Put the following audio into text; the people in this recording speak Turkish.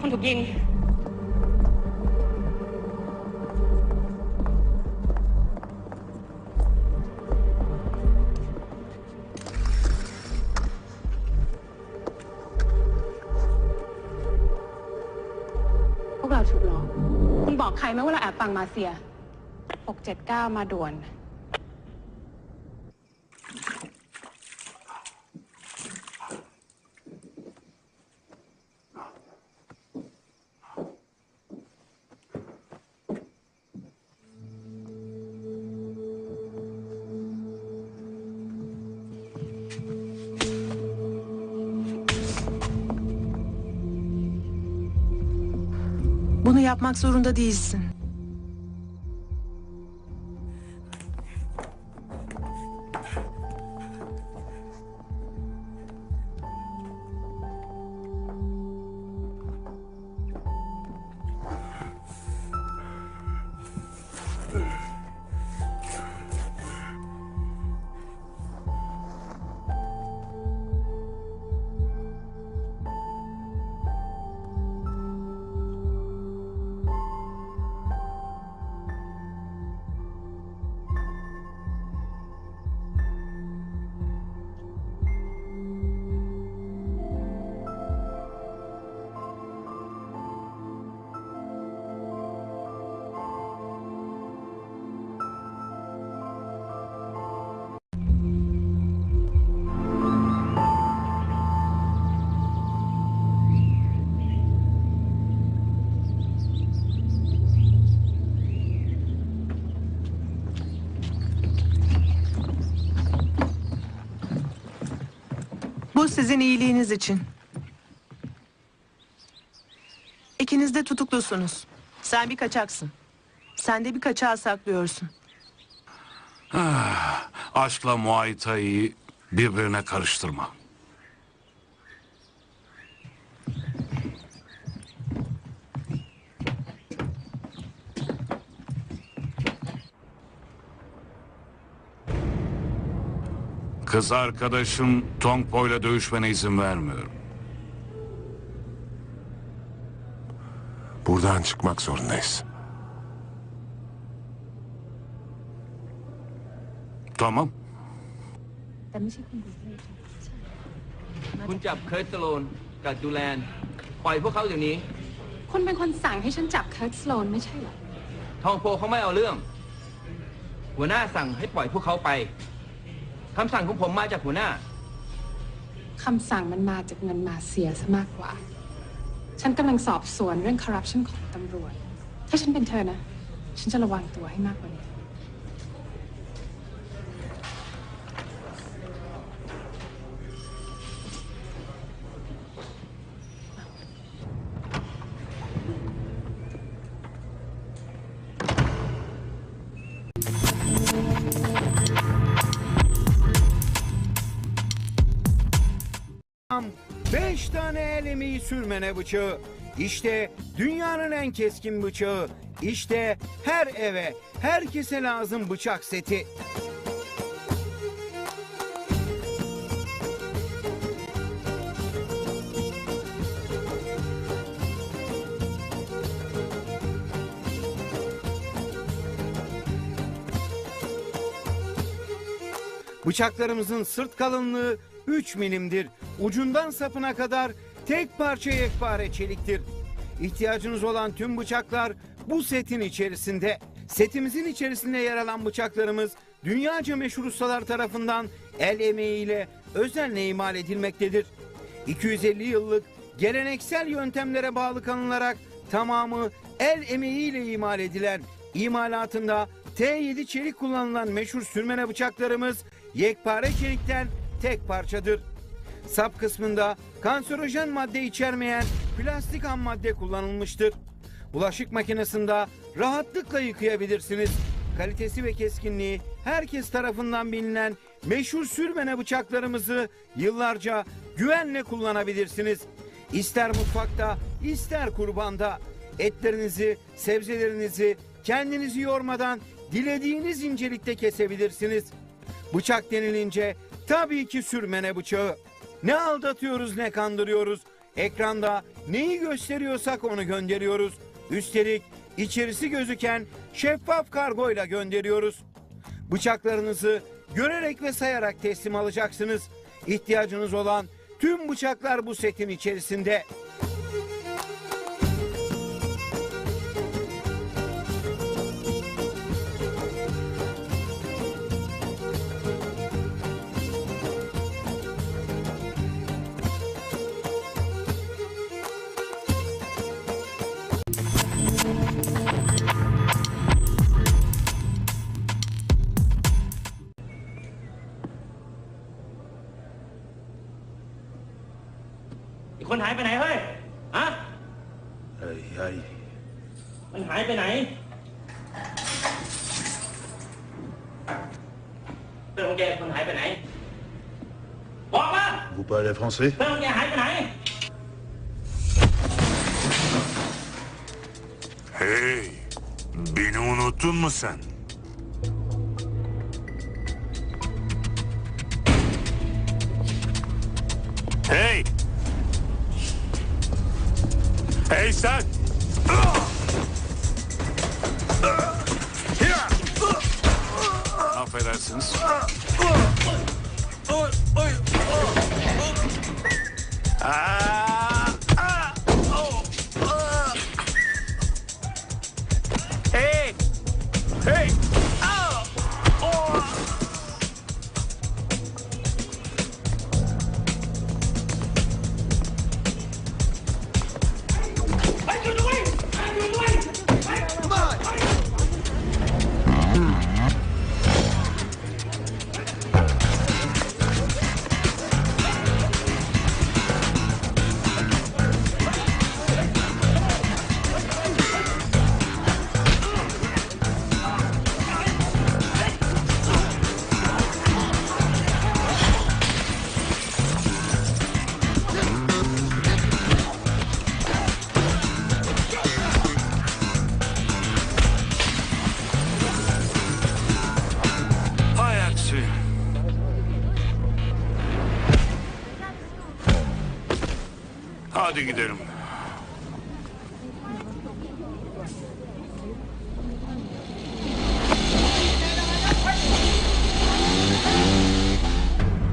คนถูกยิง พวกเราถูกหลอก คุณบอกใครไหมว่าเราแอบฟังมาเซีย 679 มาด่วน yapmak zorunda değilsin. Bu sizin iyiliğiniz için. İkiniz de tutuklusunuz. Sen bir kaçaksın. Sen de bir kaçağı saklıyorsun. Aşkla Muay Thai'yi birbirine karıştırma. Kız arkadaşım Tongpo'yla dövüşmene izin vermiyorum. Buradan çıkmak zorundayız. Tamam. แต่ไม่ใช่คุณบุญเลยคุณจับเคิร์ตสโลนกับจูแลน ปล่อยพวกเขาอย่างนี้คุณเป็นคนสั่งให้ฉันจับเคิร์ตสโลนไม่ใช่เหรอ ทองโพเขาไม่เอาเรื่อง หัวหน้าสั่งให้ปล่อยพวกเขาไป คำสั่งของผมมาจากหัวหน้า คำสั่งมันมาจากเงินมาเซียซะมากกว่า ฉันกำลังสอบสวนเรื่องคอร์รัปชันของตำรวจ ถ้าฉันเป็นเธอนะ ฉันจะระวังตัวให้มากกว่านี้ tane el emeği sürmene bıçağı. İşte dünyanın en keskin bıçağı. İşte her eve, herkese lazım bıçak seti. Bıçaklarımızın sırt kalınlığı 3 milimdir. Ucundan sapına kadar tek parça yekpare çeliktir. İhtiyacınız olan tüm bıçaklar bu setin içerisinde. Setimizin içerisinde yer alan bıçaklarımız dünyaca meşhur ustalar tarafından el emeğiyle özenle imal edilmektedir. 250 yıllık geleneksel yöntemlere bağlı kalınarak tamamı el emeğiyle imal edilen imalatında T7 çelik kullanılan meşhur sürmene bıçaklarımız yekpare çelikten tek parçadır. Sap kısmında kanserojen madde içermeyen plastik ham madde kullanılmıştır. Bulaşık makinesinde rahatlıkla yıkayabilirsiniz. Kalitesi ve keskinliği herkes tarafından bilinen meşhur sürmene bıçaklarımızı yıllarca güvenle kullanabilirsiniz. İster mutfakta, ister kurbanda etlerinizi, sebzelerinizi kendinizi yormadan dilediğiniz incelikte kesebilirsiniz. Bıçak denilince tabii ki sürmene bıçağı. Ne aldatıyoruz ne kandırıyoruz. Ekranda neyi gösteriyorsak onu gönderiyoruz. Üstelik içerisi gözüken şeffaf kargoyla gönderiyoruz. Bıçaklarınızı görerek ve sayarak teslim alacaksınız. İhtiyacınız olan tüm bıçaklar bu setin içerisinde. ๆอีกคนหายไปไหนเฮ้ย ฮะ เฮ้ยเฮ้ย มันหายไปไหน เพื่อนของแกคนหายไปไหน บอกมา Vous parlez français เพื่อนของแกหายไปไหน Hey, beni unuttun mu sen? Hey! Hey, son! Here! Halfway there, since. Hadi gidelim.